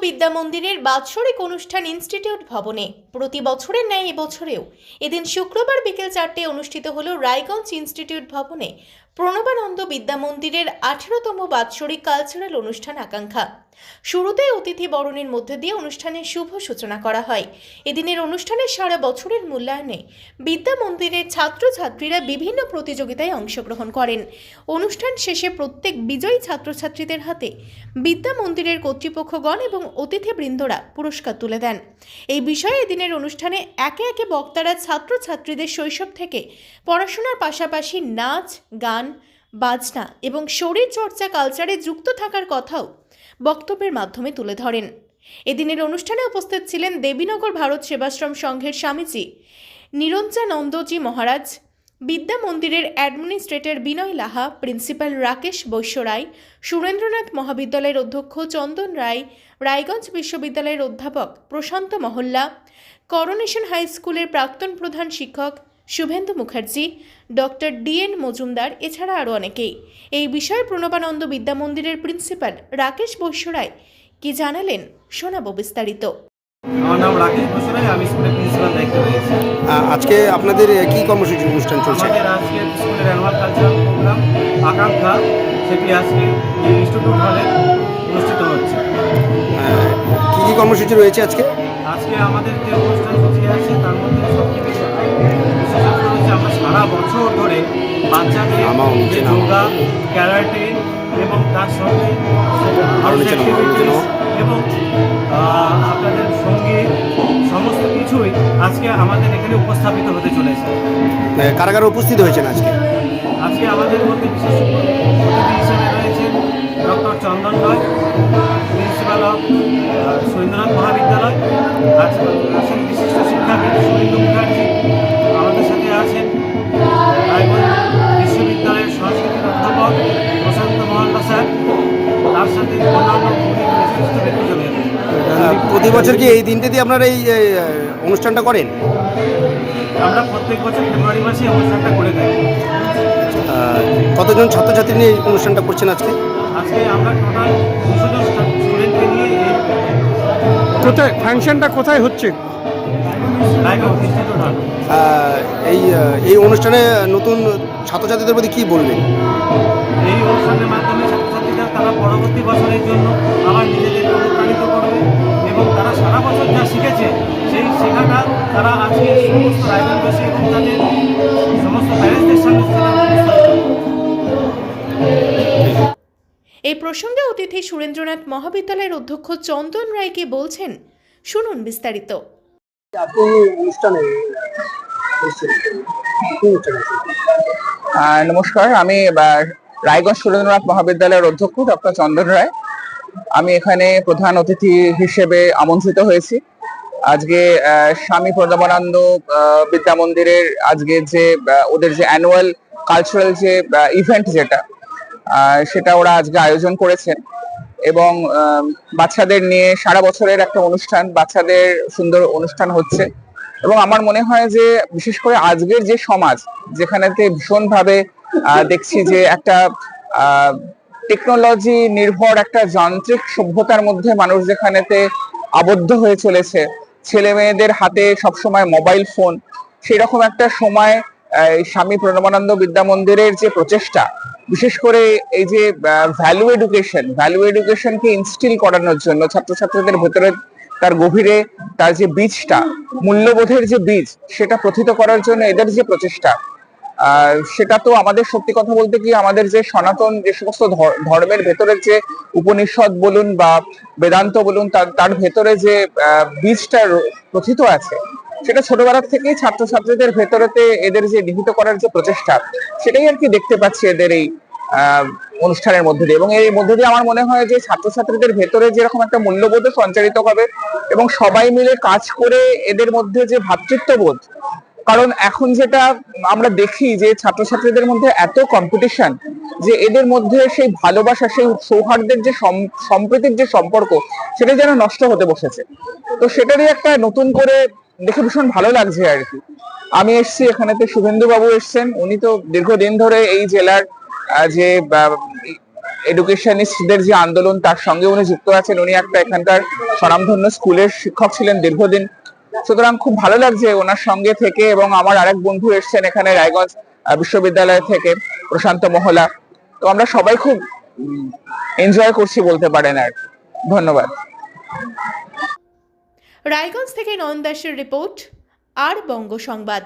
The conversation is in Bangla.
বিদ্যা মন্দিরের বাৎসরিক অনুষ্ঠান ইনস্টিটিউট ভবনে। প্রতি বছরের ন্যায় এবছরেও এদিন শুক্রবার বিকেল চারটে অনুষ্ঠিত হল রায়গঞ্জ ইনস্টিটিউট ভবনে। প্রণবানন্দ বিদ্যা মন্দিরের আঠেরোতম বাৎসরিক কালচারাল অনুষ্ঠান আকাঙ্ক্ষা। শুরুতেই অতিথি বরণের মধ্যে দিয়ে অনুষ্ঠানের শুভ সূচনা করা হয়। এদিনের অনুষ্ঠানে সারা বছরের মূল্যায়নে বিদ্যা মন্দিরের ছাত্রছাত্রীরা বিভিন্ন প্রতিযোগিতায় অংশগ্রহণ করেন। অনুষ্ঠান শেষে প্রত্যেক বিজয়ী ছাত্রছাত্রীদের হাতে বিদ্যা মন্দিরের কর্তৃপক্ষগণ এবং অতিথিবৃন্দরা পুরস্কার তুলে দেন। এই বিষয়ে এদিনের অনুষ্ঠানে একে একে বক্তারা ছাত্রছাত্রীদের শৈশব থেকে পড়াশোনার পাশাপাশি নাচ, গান বাজনা এবং শরীর চর্চা কালচারে যুক্ত থাকার কথাও বক্তব্যের মাধ্যমে তুলে ধরেন। এদিনের অনুষ্ঠানে উপস্থিত ছিলেন দেবীনগর ভারত সেবাশ্রম সংঘের স্বামীজি নিরঞ্জানন্দজি মহারাজ, বিদ্যা মন্দিরের অ্যাডমিনিস্ট্রেটর বিনয় লাহা প্রিন্সিপাল রাকেশ বৈশ্য রায়, সুরেন্দ্রনাথ মহাবিদ্যালয়ের অধ্যক্ষ চন্দন রায়, রায়গঞ্জ বিশ্ববিদ্যালয়ের অধ্যাপক প্রশান্ত মহল্লা করোনেশন হাই স্কুলের প্রাক্তন প্রধান শিক্ষক শুভেন্দু মুখার্জি ডক্টর ডিএন মজুমদার এছাড়া আরও অনেকেই। এই বিষয়ে প্রণবানন্দ বিদ্যা মন্দিরের প্রিন্সিপাল রাকেশ বৈশ্য রায় কি জানালেন শোনাবো বিস্তারিত। আমার নাম রাকেশ বসুরাই আমি স্কুলের প্রিন্সিপাল দায়িত্ব রয়েছি। আজকে আপনাদের কি কর্মসূচি অনুষ্ঠান চলছে? আমাদের আজকে স্কুলের অ্যানুয়াল কালচারাল প্রোগ্রাম আকাঙ্ক্ষা সেটি আজকে ইনস্টিটিউট হলে অনুষ্ঠিত হচ্ছে। কি কি কর্মসূচি রয়েছে আজকে? আজকে আমাদের যে অনুষ্ঠান বছর ধরে বাচ্চাদের নামা। যোগা ক্যারাটে এবং তার সঙ্গে। এবং আপনাদের সংগীত সমস্ত কিছুই আজকে আমাদের এখানে উপস্থাপিত হতে চলেছে এ, কারা কারা উপস্থিত হয়েছেন আজকে আজকে আমাদের মধ্যে বিশেষ অতিথি হিসেবে রয়েছেন doctor Chandan Roy principal of Surendranath Mahavidyalaya আজকে বিশিষ্ট শিক্ষাবিদ সুনীল মুখার্জি আমাদের সাথে আছেন রায়গঞ্জ বিশ্ববিদ্যালয়ের সংস্কৃতির অধ্যাপক প্রশান্ত মহাল্লা স্যার তার সাথে অন্যান্য বিশিষ্ট ব্যক্তিজনের প্রতি বছর কি এই দিনটাতে আপনারা এই অনুষ্ঠানটা করেন? আমরা প্রত্যেক বছর ফেব্রুয়ারি মাসে অনুষ্ঠানটা করে থাকি। কতজন ছাত্রছাত্রী নিয়ে অনুষ্ঠানটা করছেন আজকে? আজকে আমরা টোটাল দুশো জন স্টুডেন্টকে নিয়ে এই কোথায়? ফাংশনটা কোথায় হচ্ছে? এই এই অনুষ্ঠানে নতুন ছাত্রছাত্রীদের প্রতি কি বলবেন? এই অনুষ্ঠানের মাধ্যমে ছাত্রছাত্রীরা তারা পরবর্তী বছরের জন্য আবার নিজেদেরকে অনুপ্রাণিত করবে এবং তারা সারা বছর যা শিখেছে সেই শেখাটা তারা আজকে সমস্ত রায়গঞ্জবাসী এবং তাদের সমস্ত প্যারেন্টসদের সামনে সেটা উপস্থাপিত করবে। এই প্রসঙ্গে অতিথি সুরেন্দ্রনাথ মহাবিদ্যালয়ের অধ্যক্ষ চন্দন রায় কি বলছেন শুনুন বিস্তারিত। নমস্কার আমি রায়গঞ্জ সুরেন্দ্রনাথ মহাবিদ্যালয়ের অধ্যক্ষ ডক্টর চন্দন রায়। আমি এখানে প্রধান অতিথি হিসেবে আমন্ত্রিত হয়েছি। আজকে স্বামী প্রণবানন্দ আহ, বিদ্যা মন্দিরের আজকে যে ওদের যে অ্যানুয়াল কালচারাল যে ইভেন্ট যেটা সেটা ওরা আজকে আয়োজন করেছেন। এবং বাচ্চাদের নিয়ে সারা বছরের একটা অনুষ্ঠান, বাচ্চাদের সুন্দর অনুষ্ঠান হচ্ছে। এবং আমার মনে হয় যে, বিশেষ করে আজকের যে সমাজ, যেখানেতে ভীষণভাবে দেখছি যে একটা টেকনোলজি নির্ভর একটা যান্ত্রিক সভ্যতার মধ্যে মানুষ যেখানেতে আবদ্ধ হয়ে চলেছে ছেলে মেয়েদের হাতে সবসময় মোবাইল ফোন সেই রকম একটা সময় স্বামী প্রণবানন্দ বিদ্যা মন্দিরের যে প্রচেষ্টা বিশেষ করে এই যে ভ্যালু এডুকেশন ভ্যালু এডুকেশনকে ইনস্টিল করানোর জন্য ছাত্রছাত্রীদের ভেতরে তার গভীরে তার যে বীজটা, মূল্যবোধের যে বীজ, সেটা প্রথিত করার জন্য এদের যে প্রচেষ্টা সেটা তো আমাদের সত্যি কথা বলতে কি আমাদের যে সনাতন যে সমস্ত ধর- ধর্মের ভেতরের যে উপনিষদ বলুন বা বেদান্ত বলুন, তার তার ভেতরে যে বীজটা প্রথিত আছে সেটা ছোটবেলার থেকেই ছাত্রছাত্রীদের ভেতরেতে এদের যে নিহিত করার যে প্রচেষ্টা, সেটাই আর কি দেখতে পাচ্ছি এদের এই অনুষ্ঠানের মধ্যে দিয়ে। এবং এই মধ্যে দিয়ে আমার মনে হয় যে ছাত্রছাত্রীদের ভেতরে যেরকম একটা মূল্যবোধ সঞ্চারিত হবে এবং সবাই মিলে কাজ করে এদের মধ্যে যে ভ্রাতৃত্ববোধ কারণ এখন যেটা আমরা দেখি যে ছাত্রছাত্রীদের মধ্যে এত কম্পিটিশন যে এদের মধ্যে সেই ভালোবাসা, সেই সৌহার্দ্যের যে সম- সম্প্রীতির যে সম্পর্ক, সেটা যেন নষ্ট হতে বসেছে। তো সেটারই একটা নতুন করে দেখে ভীষণ ভালো লাগছে আর কি। আমি এসছি এখানেতে শুভেন্দু বাবু এসছেন। উনি তো দীর্ঘদিন ধরে এই জেলার যে এডুকেশনিস্টদের যে আন্দোলন, তার সঙ্গে উনি যুক্ত আছেন। উনি একটা এখানকার স্বনামধন্য স্কুলের শিক্ষক ছিলেন দীর্ঘদিন। সুতরাং খুব ভালো লাগছে ওনার সঙ্গে থেকে এবং আমার আরেক বন্ধু এসেছেন এখানে রায়গঞ্জ বিশ্ববিদ্যালয় থেকে, প্রশান্ত মহলা। তো আমরা সবাই খুব এনজয় করছি বলতে পারেন আর। ধন্যবাদ। রায়গঞ্জ থেকে নয়ন দাসের রিপোর্ট আর বঙ্গ সংবাদ।